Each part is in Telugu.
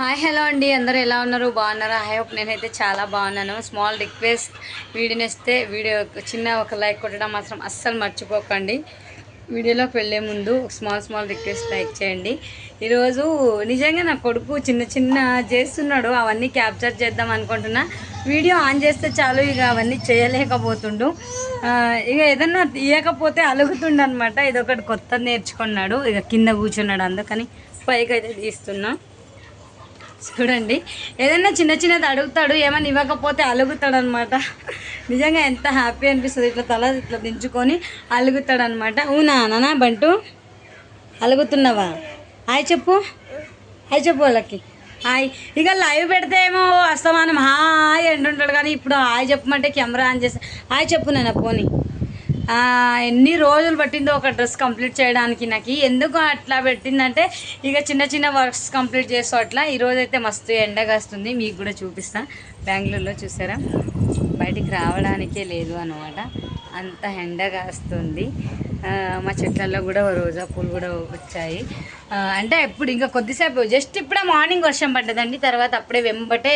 హాయ్ హలో అండి. అందరూ ఎలా ఉన్నారు? బాగున్నారా? ఐ హోప్ నేనైతే చాలా బాగున్నాను. స్మాల్ రిక్వెస్ట్ వీడియోని ఇస్తే వీడియో చిన్న ఒక లైక్ కొట్టడం మాత్రం అస్సలు మర్చిపోకండి. వీడియోలోకి వెళ్ళే ముందు స్మాల్ స్మాల్ రిక్వెస్ట్ లైక్ చేయండి. ఈరోజు నిజంగా నా కొడుకు చిన్న చిన్న చేస్తున్నాడు. అవన్నీ క్యాప్చర్ చేద్దాం అనుకుంటున్నా. వీడియో ఆన్ చేస్తే చాలు ఇక అవన్నీ చేయలేకపోతుండు. ఇక ఏదన్నా తీయకపోతే అలుగుతుండనమాట. ఇదొకటి కొత్త నేర్చుకున్నాడు. ఇక కింద కూర్చున్నాడు అందుకని పైకి అయితే తీస్తున్నా. చూడండి. ఏదైనా చిన్న చిన్నది అడుగుతాడు ఏమైనా ఇవ్వకపోతే అలుగుతాడు అనమాట నిజంగా ఎంత హ్యాపీ అనిపిస్తుంది ఇట్లా తల ఇట్లా దించుకొని అలుగుతాడు అనమాట అవునా నానా బంటు అలుగుతున్నావా? హాయ్ చెప్పు. హాయ్ చెప్పు వాళ్ళకి. హాయ్. ఇక లైవ్ పెడితే ఏమో అస్తమానం. హాయ్ అంటుంటాడు కానీ ఇప్పుడు హాయ్ చెప్పమంటే కెమెరా ఆన్ చేసి హాయ్ చెప్పు నాన్న పోనీ. ఎన్ని రోజులు పట్టిందో ఒక డ్రెస్ కంప్లీట్ చేయడానికి నాకు. ఎందుకు అట్లా పెట్టిందంటే ఇక చిన్న చిన్న వర్క్స్ కంప్లీట్ చేస్తూ అట్లా. ఈరోజు అయితే మస్తు ఎండగా వస్తుంది మీకు కూడా చూపిస్తా. బెంగళూరులో చూసారా? బయటికి రావడానికే లేదు అనమాట అంత ఎండగా వస్తుంది మా చెట్లలో కూడా రోజా పూలు కూడా వచ్చాయి. అంటే ఇప్పుడు ఇంకా కొద్దిసేపు జస్ట్ ఇప్పుడే మార్నింగ్ వర్షం పడ్డదండి తర్వాత అప్పుడే వెంబటే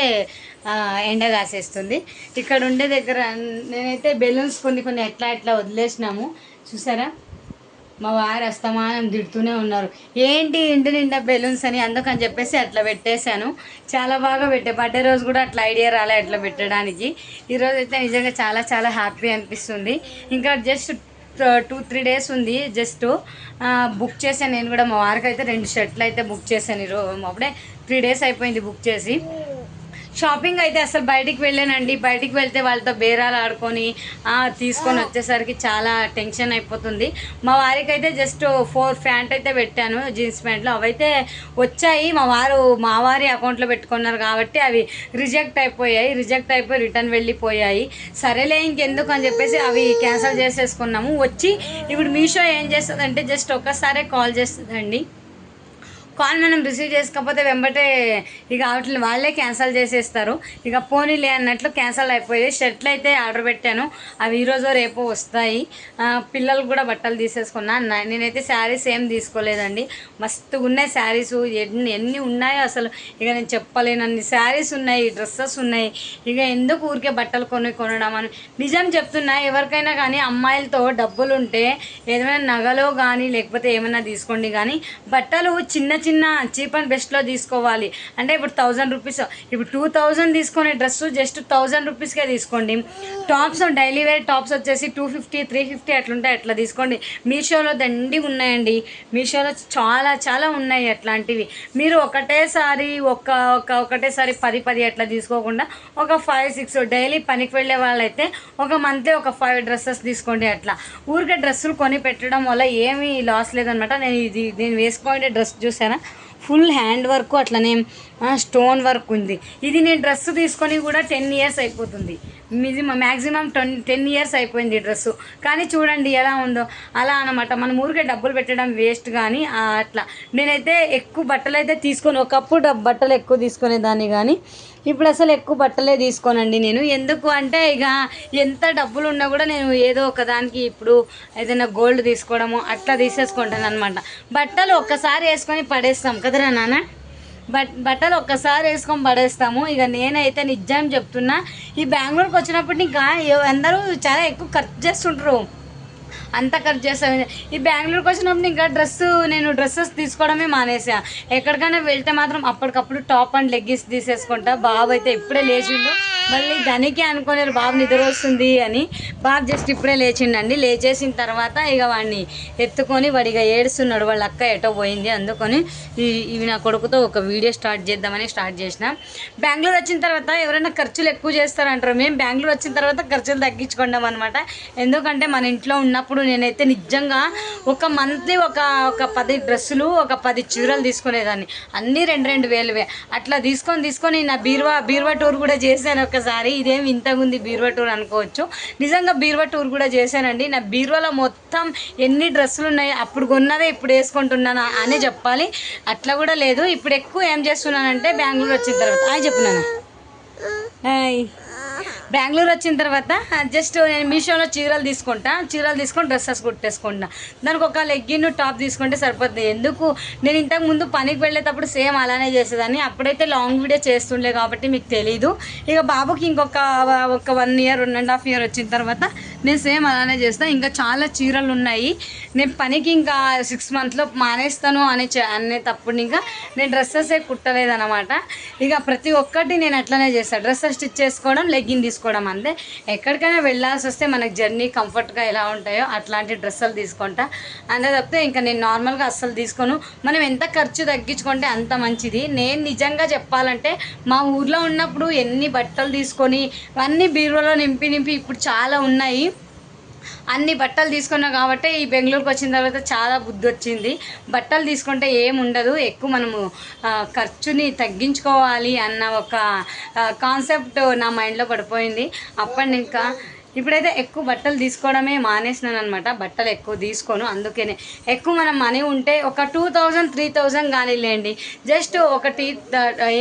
ఎండ కాసేస్తుంది. ఇక్కడ ఉండే దగ్గర నేనైతే బెలూన్స్ కొన్ని కొన్ని ఎట్లా ఎట్లా వదిలేసినాము చూసారా? మా వారు అస్తమానం తిడుతూనే ఉన్నారు. ఏంటి ఇంటి నిండా బెలూన్స్ అని అందుకని చెప్పేసి అట్లా పెట్టేశాను. చాలా బాగా పెట్టే. బర్త్డే రోజు కూడా అట్లా ఐడియా రాలే అట్లా పెట్టడానికి. ఈరోజు అయితే నిజంగా చాలా చాలా హ్యాపీ అనిపిస్తుంది. ఇంకా జస్ట్ టూ త్రీ డేస్ ఉంది. జస్ట్ uh, బుక్ చేశాను నేను కూడా. మా వారికి అయితే రెండు షర్ట్లు అయితే బుక్ చేశాను. ఈరోజు అప్పుడే త్రీ డేస్ అయిపోయింది బుక్ చేసి. షాపింగ్ అయితే అసలు బయటికి వెళ్ళానండి. బయటికి వెళ్తే వాళ్ళతో బేరాలు ఆడుకొని తీసుకొని వచ్చేసరికి చాలా టెన్షన్ అయిపోతుంది. మా వారికి అయితే జస్ట్ ఫోర్ ప్యాంట్ అయితే పెట్టాను జీన్స్ ప్యాంట్లు. అవైతే వచ్చాయి. మా వారు మా వారి అకౌంట్లో పెట్టుకున్నారు కాబట్టి అవి రిజెక్ట్ అయిపోయాయి. రిజెక్ట్ అయిపోయి రిటర్న్ వెళ్ళిపోయాయి. సరేలే ఇంకెందుకు అని చెప్పేసి అవి క్యాన్సిల్ చేసేసుకున్నాము. వచ్చి ఇప్పుడు మీషో ఏం చేస్తుందంటే జస్ట్ ఒక్కసారే కాల్ చేస్తుందండి. కాల్ మనం రిసీవ్ చేసుకోకపోతే వెంబటే ఇక వాటిని వాళ్ళే క్యాన్సిల్ చేసేస్తారు. ఇక పోనీలే అన్నట్లు క్యాన్సిల్ అయిపోయి షర్ట్లు అయితే ఆర్డర్ పెట్టాను. అవి ఈరోజు రేపు వస్తాయి. పిల్లలు కూడా బట్టలు తీసేసుకున్నా నేనైతే శారీస్ ఏం తీసుకోలేదండి. మస్తుగా ఉన్నాయి శారీస్. ఎన్ని ఎన్ని ఉన్నాయో అసలు ఇక నేను చెప్పలేనన్ని శారీస్ ఉన్నాయి డ్రెస్సెస్ ఉన్నాయి. ఇక ఎందుకు ఊరికే బట్టలు కొని కొనడం అని. నిజం చెప్తున్నా ఎవరికైనా కానీ అమ్మాయిలతో డబ్బులు ఉంటే ఏదైనా నగలో కానీ లేకపోతే ఏమైనా తీసుకోండి కానీ బట్టలు చిన్న చిన్న చీప్ అండ్ బెస్ట్లో తీసుకోవాలి. అంటే ఇప్పుడు థౌజండ్ రూపీస్ ఇప్పుడు టూ థౌజండ్ తీసుకునే డ్రెస్ జస్ట్ థౌజండ్ రూపీస్కే తీసుకోండి. టాప్స్ డైలీ వేర్ టాప్స్ వచ్చేసి టూ ఫిఫ్టీ త్రీ ఫిఫ్టీ అట్లుంటాయి. అట్లా తీసుకోండి. మీషోలో దండి ఉన్నాయండి. మీషోలో చాలా చాలా ఉన్నాయి అట్లాంటివి. మీరు ఒకటేసారి ఒక ఒక ఒకటేసారి పది పది అట్లా తీసుకోకుండా ఒక ఫైవ్ సిక్స్ డైలీ పనికి వెళ్ళే వాళ్ళైతే ఒక మంత్లీ ఒక ఫైవ్ డ్రెస్సెస్ తీసుకోండి అట్లా. ఊరికే డ్రెస్సులు కొని పెట్టడం వల్ల ఏమీ లాస్ లేదనమాట నేను ఇది నేను వేసుకోండి డ్రెస్ చూసాను ఫుల్ హ్యాండ్ వర్క్ అట్లనే స్టోన్ వర్క్ ఉంది. ఇది నేను డ్రెస్ తీసుకొని కూడా టెన్ ఇయర్స్ అయిపోతుంది. Minimum maximum ten ten years అయిపోయింది ఈ డ్రెస్సు కానీ చూడండి ఎలా ఉందో అలా అనమాట మనం ఊరికే డబ్బులు పెట్టడం వేస్ట్ కానీ అట్లా. నేనైతే ఎక్కువ బట్టలు అయితే తీసుకొని ఒకప్పుడు బట్టలు ఎక్కువ తీసుకునేదాన్ని కానీ ఇప్పుడు అసలు ఎక్కువ బట్టలే తీసుకోనండి నేను. ఎందుకు అంటే ఇక ఎంత డబ్బులు ఉన్నా కూడా నేను ఏదో ఒకదానికి ఇప్పుడు ఏదైనా గోల్డ్ తీసుకోవడము అట్లా తీసేసుకుంటాను అనమాట బట్టలు ఒక్కసారి వేసుకొని పడేస్తాం కదరా నాన్న? బట్ బట్టలు ఒక్కసారి వేసుకొని పడేస్తాము. ఇక నేనైతే నిజం చెప్తున్నా ఈ బెంగళూరుకి వచ్చినప్పటి ఇంకా అందరూ చాలా ఎక్కువ ఖర్చు చేస్తుంటారు. అంతా ఖర్చు చేస్తాను ఈ బెంగళూరుకి వచ్చినప్పుడు ఇంకా డ్రెస్ నేను డ్రెస్సెస్ తీసుకోవడమే మానేసా. ఎక్కడికైనా వెళ్తే మాత్రం అప్పటికప్పుడు టాప్ అండ్ లెగ్గిస్ తీసేసుకుంటా. బాబు అయితే ఇప్పుడే లేచిండు. మళ్ళీ దానికి అనుకోలేరు బాబు నిద్ర వస్తుంది అని. బాబు జస్ట్ ఇప్పుడే లేచిండండి. లేచేసిన తర్వాత ఇక వాడిని ఎత్తుకొని వాడిగా ఏడుస్తున్నాడు. వాళ్ళ అక్క ఎటో పోయింది అందుకొని ఇవి నా కొడుకుతో ఒక వీడియో స్టార్ట్ చేద్దామని స్టార్ట్ చేసిన. బెంగళూరు వచ్చిన తర్వాత ఎవరైనా ఖర్చులు ఎక్కువ చేస్తారంటారు. మేము బెంగళూరు వచ్చిన తర్వాత ఖర్చులు తగ్గించుకున్నాం అనమాట ఎందుకంటే మన ఇంట్లో ఉన్నప్పుడు నేనైతే నిజంగా ఒక మంత్లీ ఒక ఒక పది డ్రెస్సులు ఒక పది చీరలు తీసుకునేదాన్ని. అన్నీ రెండు రెండు వేలువే. అట్లా తీసుకొని తీసుకొని నా బీరువా బీరువా టూర్ కూడా చేశాను ఒకసారి. ఇదేమి ఇంతగా ఉంది బీరువా టూర్ అనుకోవచ్చు. నిజంగా బీరువా టూర్ కూడా చేశానండి. నా బీరువాలో మొత్తం ఎన్ని డ్రెస్సులు ఉన్నాయి అప్పుడు కొన్నవే ఇప్పుడు వేసుకుంటున్నాను అని చెప్పాలి. అట్లా కూడా లేదు. ఇప్పుడు ఎక్కువ ఏం చేస్తున్నానంటే బెంగళూరు వచ్చిన తర్వాత. హాయ్ చెప్పినాను హాయ్. బెంగళూరు వచ్చిన తర్వాత జస్ట్ నేను మీషోలో చీరలు తీసుకుంటా. చీరలు తీసుకొని డ్రెస్సెస్ కుట్టేసుకుంటా దానికి ఒక లెగ్గిన్ టాప్ తీసుకుంటే సరిపోతుంది. ఎందుకు? నేను ఇంతకు ముందు పనికి వెళ్ళేటప్పుడు సేమ్ అలానే చేసేదాన్ని. అప్పుడైతే లాంగ్ వీడియో చేస్తుండే కాబట్టి మీకు తెలీదు. ఇక బాబుకి ఇంకొక ఒక one year one and half year వచ్చిన తర్వాత నేను సేమ్ అలానే చేస్తాను ఇంకా చాలా చీరలు ఉన్నాయి. నేను పనికి ఇంకా సిక్స్ మంత్లో మానేస్తాను అనే అనే అనేటప్పుడు ఇంకా నేను డ్రెస్సెస్ కుట్టలేదన్నమాట. ఇక ప్రతి ఒక్కటి నేను అట్లనే చేస్తాను డ్రెస్సెస్ స్టిచ్ చేసుకోవడం లెగ్ లెగ్గిన్ తీసుకోవడం అంతే ఎక్కడికైనా వెళ్ళాల్సి వస్తే మనకు జర్నీ కంఫర్ట్గా ఎలా ఉంటాయో అట్లాంటి డ్రెస్సులు తీసుకుంటా. అంతే తప్పితే ఇంకా నేను నార్మల్గా అస్సలు తీసుకోను. మనం ఎంత ఖర్చు తగ్గించుకుంటే అంత మంచిది. నేను నిజంగా చెప్పాలంటే మా ఊర్లో ఉన్నప్పుడు ఎన్ని బట్టలు తీసుకొని అన్ని బీరువాలో నింపి నింపి ఇప్పుడు చాలా ఉన్నాయి. అన్ని బట్టలు తీసుకున్నాం కాబట్టి ఈ బెంగళూరుకి వచ్చిన తర్వాత చాలా బుద్ధి వచ్చింది. బట్టలు తీసుకుంటే ఏం ఉండదు. ఎక్కువ మనము ఖర్చుని తగ్గించుకోవాలి అన్న ఒక కాన్సెప్ట్ నా మైండ్లో పడిపోయింది. అప్పటి ఇంకా ఇప్పుడైతే ఎక్కువ బట్టలు తీసుకోవడమే మానేసినాను అనమాట బట్టలు ఎక్కువ తీసుకోను. అందుకనే ఎక్కువ మనం మనీ ఉంటే ఒక టూ థౌజండ్ త్రీ థౌజండ్ కానీ లేండి జస్ట్ ఒకటి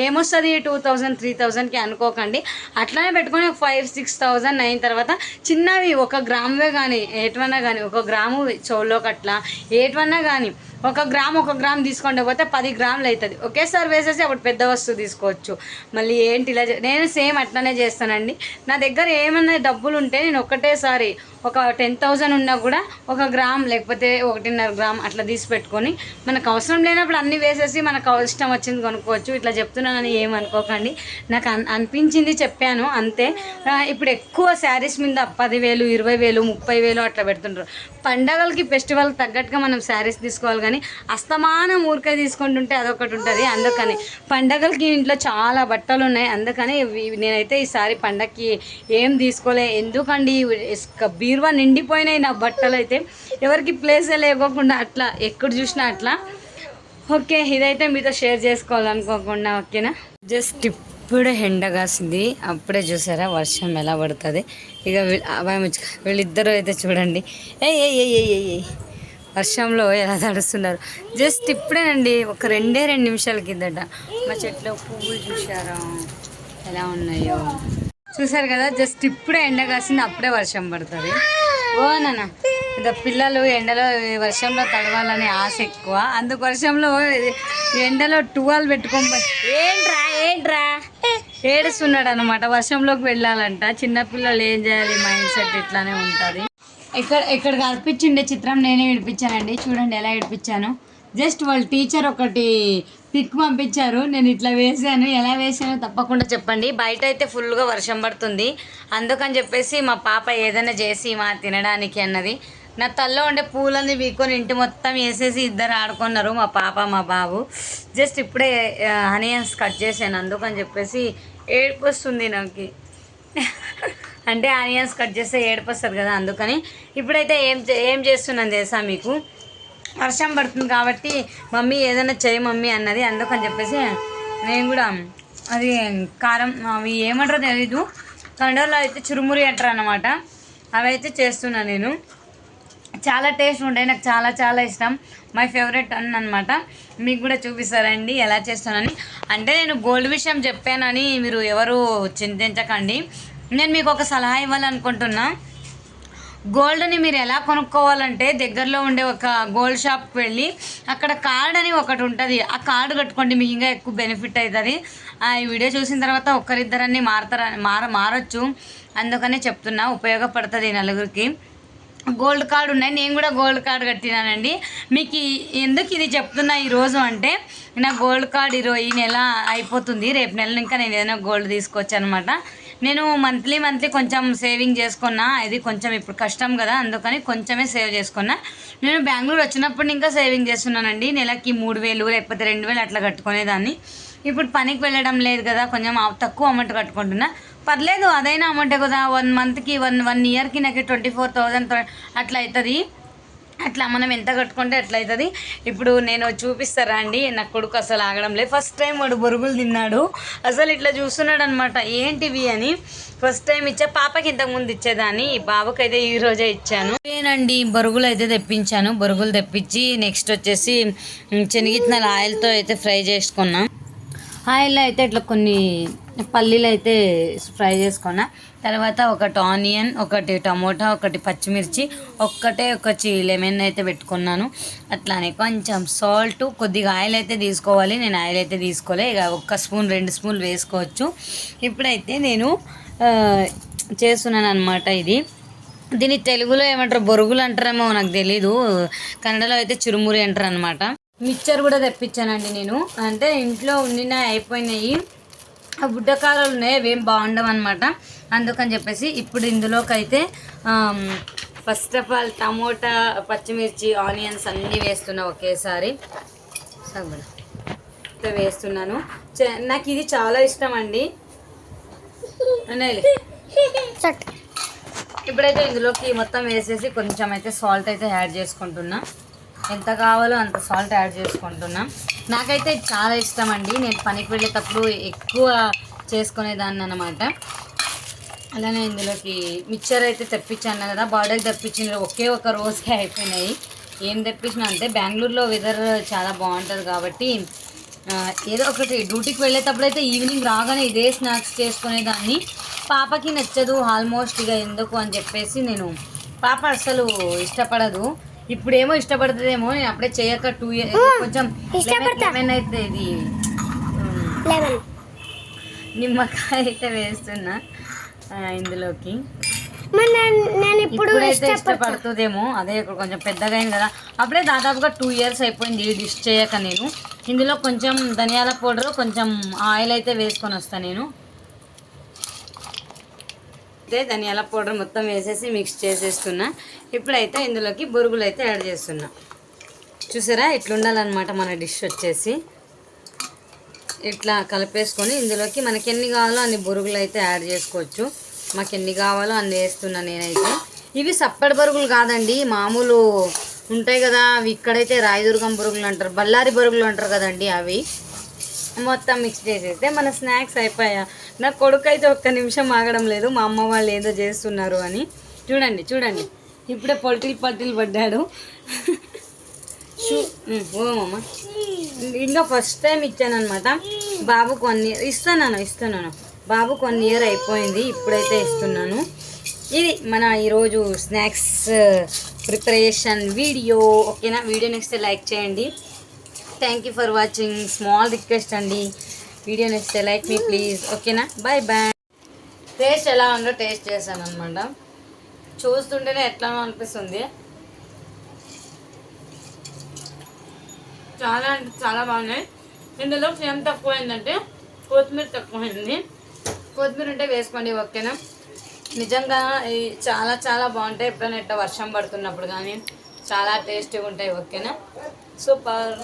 ఏమొస్తుంది టూ థౌజండ్ త్రీ థౌజండ్కి అనుకోకండి. అట్లానే పెట్టుకొని ఒక ఫైవ్ సిక్స్ థౌజండ్ అయిన తర్వాత చిన్నవి ఒక గ్రామువే కానీ ఏటవన్నా కానీ ఒక గ్రాము చెవులోకి అట్లా ఏటవన్నా కానీ ఒక గ్రామ్ ఒక గ్రామ్ తీసుకుంటే పోతే పది గ్రాములు అవుతుంది. ఒకేసారి వేసేసి అప్పుడు పెద్ద వస్తువు తీసుకోవచ్చు. మళ్ళీ ఏంటి ఇలా నేను సేమ్ అట్లనే చేస్తానండి. నా దగ్గర ఏమైనా డబ్బులు ఉంటే నేను ఒకటేసారి ఒక టెన్ థౌజండ్ ఉన్నా కూడా ఒక గ్రామ్ లేకపోతే ఒకటిన్నర గ్రామ్ అట్లా తీసి పెట్టుకొని మనకు అవసరం లేనప్పుడు అన్నీ వేసేసి మనకు ఇష్టం వచ్చింది కొనుక్కోవచ్చు. ఇట్లా చెప్తున్నానని ఏమనుకోకండి నాకు అన్- అనిపించింది చెప్పాను అంతే. ఇప్పుడు ఎక్కువ శారీస్ మీద పదివేలు ఇరవై వేలు ముప్పై వేలు అట్లా పెడుతుంటారు పండగలకి ఫెస్టివల్ తగ్గట్టుగా మనం శారీస్ తీసుకోవాలి కానీ అస్తమానం ఊరికే తీసుకుంటుంటే అదొకటి ఉంటుంది. అందుకని పండగలకి ఇంట్లో చాలా బట్టలు ఉన్నాయి. అందుకని నేనైతే ఈసారి పండగకి ఏం తీసుకోలే. ఎందుకండి? బీరువా నిండిపోయినాయి నా బట్టలు అయితే ఎవరికి ప్లేసే లేకోకుండా అట్లా ఎక్కడ చూసినా అట్లా. ఓకే ఇదైతే మీతో షేర్ చేసుకోవాలనుకోకుండా ఓకేనా? జస్ట్ ఇప్పుడే ఎండ కాసింది. అప్పుడే చూసారా వర్షం ఎలా పడుతుంది. ఇక అబ్బాయి ముచ్చుక వీళ్ళిద్దరూ అయితే చూడండి. ఏ ఏ ఏ ఏ ఏ ఏ వర్షంలో ఎలా తడుస్తున్నారు? జస్ట్ ఇప్పుడేనండి ఒక రెండే రెండు నిమిషాల కిందట. మా చెట్లో పువ్వులు చూసారా ఎలా ఉన్నాయో. చూసారు కదా జస్ట్ ఇప్పుడే ఎండ కాసింది అప్పుడే వర్షం పడుతుంది. ఓ నాన్న ఇక పిల్లలు ఎండలో వర్షంలో తడవాలనే ఆశ ఎక్కువ. అందుకు వర్షంలో ఎండలో టువాల్ పెట్టుకొని ఏంట్రా ఏంట్రా? ఏడుస్తున్నాడు అనమాట వర్షంలోకి వెళ్ళాలంట. చిన్నపిల్లలు ఏం చేయాలి? మైండ్ సెట్ ఇట్లానే ఉంటుంది. ఇక్కడ ఇక్కడ కనిపించిండే చిత్రం నేనే విడిపించానండి చూడండి ఎలా విడిపించాను జస్ట్ వాళ్ళ టీచర్ ఒకటి పిక్ పంపించారు. నేను ఇట్లా వేసాను ఎలా వేసానో తప్పకుండా చెప్పండి. బయట అయితే ఫుల్గా వర్షం పడుతుంది. అందుకని చెప్పేసి మా పాప ఏదైనా చేసి మా తినడానికి అన్నది. నా తల్లో ఉండే పూలన్నీ వీక్కొని ఇంటి మొత్తం వేసేసి ఇద్దరు ఆడుకున్నారు. మా పాప మా బాబు. జస్ట్ ఇప్పుడే హనియన్స్ కట్ చేశాను. అందుకని చెప్పేసి ఏడుపు వస్తుంది నాకు. అంటే ఆనియన్స్ కట్ చేస్తే ఏడిపోస్తారు కదా అందుకని. ఇప్పుడైతే ఏం చే- ఏం చేస్తున్నాను తెలుసా మీకు? వర్షం పడుతుంది కాబట్టి మమ్మీ ఏదైనా చేయి మమ్మీ అన్నది అందుకని చెప్పేసి నేను కూడా అది కారం అవి ఏమంటారో తెలీదు. కన్నడలో అయితే చురుమురి అంటారు అనమాట అవి అయితే చేస్తున్నాను నేను. చాలా టేస్ట్ ఉంటాయి నాకు చాలా చాలా ఇష్టం. మై ఫేవరెట్ అన్ అనమాట మీకు కూడా చూపిస్తారండి ఎలా చేస్తానని. అంటే నేను గోల్డ్ విషయం చెప్పానని మీరు ఎవరు చింతించకండి. నేను మీకు ఒక సలహా ఇవ్వాలనుకుంటున్నా. గోల్డ్ని మీరు ఎలా కొనుక్కోవాలంటే దగ్గరలో ఉండే ఒక గోల్డ్ షాప్కి వెళ్ళి అక్కడ కార్డ్ అని ఒకటి ఉంటుంది. ఆ కార్డు కట్టుకోండి మీకు ఇంకా ఎక్కువ బెనిఫిట్ అవుతుంది. ఆ, ఈ వీడియో చూసిన తర్వాత ఒక్కరిద్దరని మారతారని మార మారచ్చు. అందుకనే చెప్తున్నా ఉపయోగపడుతుంది ఈ నలుగురికి. గోల్డ్ కార్డ్ ఉన్నాయి. నేను కూడా గోల్డ్ కార్డ్ కట్టినానండి. మీకు ఎందుకు ఇది చెప్తున్నా ఈరోజు అంటే నా గోల్డ్ కార్డ్ ఈరోజు ఈ నెల అయిపోతుంది. రేపు నెల ఇంకా నేను ఏదైనా గోల్డ్ తీసుకోవచ్చు అనమాట నేను మంత్లీ మంత్లీ కొంచెం సేవింగ్ చేసుకున్నా. ఇది కొంచెం ఇప్పుడు కష్టం కదా అందుకని కొంచెమే సేవ్ చేసుకున్నా. నేను బెంగళూరు వచ్చినప్పుడు ఇంకా సేవింగ్ చేస్తున్నానండి. నెలకి మూడు వేలు లేకపోతే రెండు వేలు అట్లా కట్టుకునేదాన్ని. ఇప్పుడు పనికి వెళ్ళడం లేదు కదా కొంచెం తక్కువ అమౌంట్ కట్టుకుంటున్నా. పర్లేదు అదైనా అమౌంటే కదా. వన్ మంత్కి వన్ వన్ ఇయర్కి నాకు ట్వంటీ ఫోర్ థౌజండ్ అట్లా అవుతుంది అట్లా మనం ఎంత కట్టుకుంటే అట్లా అవుతుంది. ఇప్పుడు నేను చూపిస్తారా అండి నా కొడుకు అసలు ఆగడం లేదు. ఫస్ట్ టైం వాడు బొరుగులు తిన్నాడు. అసలు ఇట్లా చూస్తున్నాడు అనమాట ఏంటివి అని ఫస్ట్ టైం ఇచ్చా. పాపకి ఇంతకుముందు ఇచ్చేదాన్ని. ఈ బాబుకైతే ఈ రోజే ఇచ్చాను. నేనండి బొరుగులు అయితే తెప్పించాను. బొరుగులు తెప్పించి నెక్స్ట్ వచ్చేసి ఉమ్, ఆయిల్తో అయితే ఫ్రై చేసుకున్నాం. ఆయిల్లో అయితే ఇట్లా కొన్ని పల్లీలు అయితే ఫ్రై చేసుకున్నా. తర్వాత ఒకటి ఆనియన్ ఒకటి టమోటా ఒకటి పచ్చిమిర్చి ఒక్కటే ఒక లెమన్ అయితే పెట్టుకున్నాను. అట్లానే కొంచెం సాల్ట్ కొద్దిగా ఆయిల్ అయితే తీసుకోవాలి. నేను ఆయిల్ అయితే తీసుకోలే. ఇక ఒక్క స్పూన్ రెండు స్పూన్లు వేసుకోవచ్చు. ఇప్పుడైతే నేను చేస్తున్నాను అనమాట ఇది. దీన్ని తెలుగులో ఏమంటారు? బొరుగులు అంటారేమో నాకు తెలీదు. కన్నడలో అయితే చురుమురి అంటారు అనమాట మిక్చర్ కూడా తెప్పించానండి నేను. అంటే ఇంట్లో ఉండిన అయిపోయినాయి. ఆ బుడ్డకారాలు ఉన్నాయి అవి ఏం బాగుండవు అనమాట అందుకని చెప్పేసి ఇప్పుడు ఇందులోకి అయితే ఫస్ట్ ఆఫ్ ఆల్ టమోటా పచ్చిమిర్చి ఆనియన్స్ అన్నీ వేస్తున్నా ఒకేసారి. వేస్తున్నాను. నాకు ఇది చాలా ఇష్టం అండి. ఇప్పుడైతే ఇందులోకి మొత్తం వేసేసి కొంచెం అయితే సాల్ట్ అయితే యాడ్ చేసుకుంటున్నా. ఎంత కావాలో అంత సాల్ట్ యాడ్ చేసుకుంటున్నాం. నాకైతే చాలా ఇష్టం అండి నేను పనికి వెళ్ళేటప్పుడు ఎక్కువ చేసుకునేదాన్ని అనమాట అలానే ఇందులోకి మిక్చర్ అయితే తెప్పించాను కదా బార్డర్కి తెప్పించిన ఒకే ఒక రోజుకే అయిపోయినాయి. ఏం తెప్పించినా అంటే బెంగళూరులో వెదర్ చాలా బాగుంటుంది కాబట్టి ఏదో ఒకటి డ్యూటీకి వెళ్ళేటప్పుడు అయితే ఈవినింగ్ రాగానే ఇదే స్నాక్స్ చేసుకునేదాన్ని. పాపకి నచ్చదు ఆల్మోస్ట్ ఇక ఎందుకు అని చెప్పేసి నేను పాప అసలు ఇష్టపడదు. ఇప్పుడేమో ఇష్టపడుతుందేమో నేను అప్పుడే చేయక టూ ఇయర్ కొంచెం లెమన్ అయితే ఇది. నిమ్మకాయ అయితే వేస్తున్నా ఇందులోకి. నేను ఇప్పుడు ఇప్పుడైతే ఇష్టపడుతుందేమో అదే ఇప్పుడు కొంచెం పెద్దగా అయింది కదా. అప్పుడే దాదాపుగా టూ ఇయర్స్ అయిపోయింది ఈ డిష్ చేయక నేను. ఇందులో కొంచెం ధనియాల పౌడర్ కొంచెం ఆయిల్ అయితే వేసుకొని వస్తాను నేను. అయితే ధనియాల పౌడర్ మొత్తం వేసేసి మిక్స్ చేసేస్తున్నా. ఇప్పుడైతే ఇందులోకి బొరుగులు అయితే యాడ్ చేస్తున్నా. చూసారా? ఇట్లుండాలన్నమాట మన డిష్ వచ్చేసి. ఇట్లా కలిపేసుకొని ఇందులోకి మనకి ఎన్ని కావాలో అన్ని బొరుగులు అయితే యాడ్ చేసుకోవచ్చు. మాకు ఎన్ని కావాలో అన్ని వేస్తున్నా నేనైతే. ఇవి సప్పడి బరుగులు కాదండి. మామూలు ఉంటాయి కదా అవి ఇక్కడైతే రాయదుర్గం బొరుగులు అంటారు బళ్ళారి బొరుగులు అంటారు కదండి అవి. మొత్తం మిక్స్ చేసేస్తే మన స్నాక్స్ అయిపోయా నా కొడుకు అయితే ఒక్క నిమిషం ఆగడం లేదు మా అమ్మ వాళ్ళు ఏదో చేస్తున్నారు అని. చూడండి చూడండి. ఇప్పుడే పొల్టీలు పల్టీలు పడ్డాడు. షూ- ఓమమ్మ ఇంకా ఫస్ట్ టైం ఇచ్చాననమాట బాబుకు వన్ ఇయర్ ఇస్తాను ఇస్తున్నాను. బాబుకు వన్ ఇయర్ అయిపోయింది ఇప్పుడైతే ఇస్తున్నాను. ఇది మన ఈరోజు స్నాక్స్ ప్రిపరేషన్ వీడియో ఓకేనా? వీడియో నెక్స్ట్ లైక్ చేయండి. Thank you for watching small request అండి. వీడియో నచ్చితే లైక్ మీ ప్లీజ్. ఓకేనా? బాయ్ బాయ్ టేస్ట్ ఎలా ఉందో టేస్ట్ చేశాను అనమాట చూస్తుంటేనే ఎట్లానో అనిపిస్తుంది. చాలా అంటే చాలా బాగున్నాయి. ఇందులో ఏం తక్కువ అయిందంటే కొత్తిమీర తక్కువ అయింది కొత్తిమీర ఉంటే వేసుకోండి ఓకేనా? నిజంగా చాలా చాలా బాగుంటాయి. ఎప్పుడైనా ఇట్లా వర్షం పడుతున్నప్పుడు కానీ చాలా టేస్టీగా ఉంటాయి ఓకేనా? సూపర్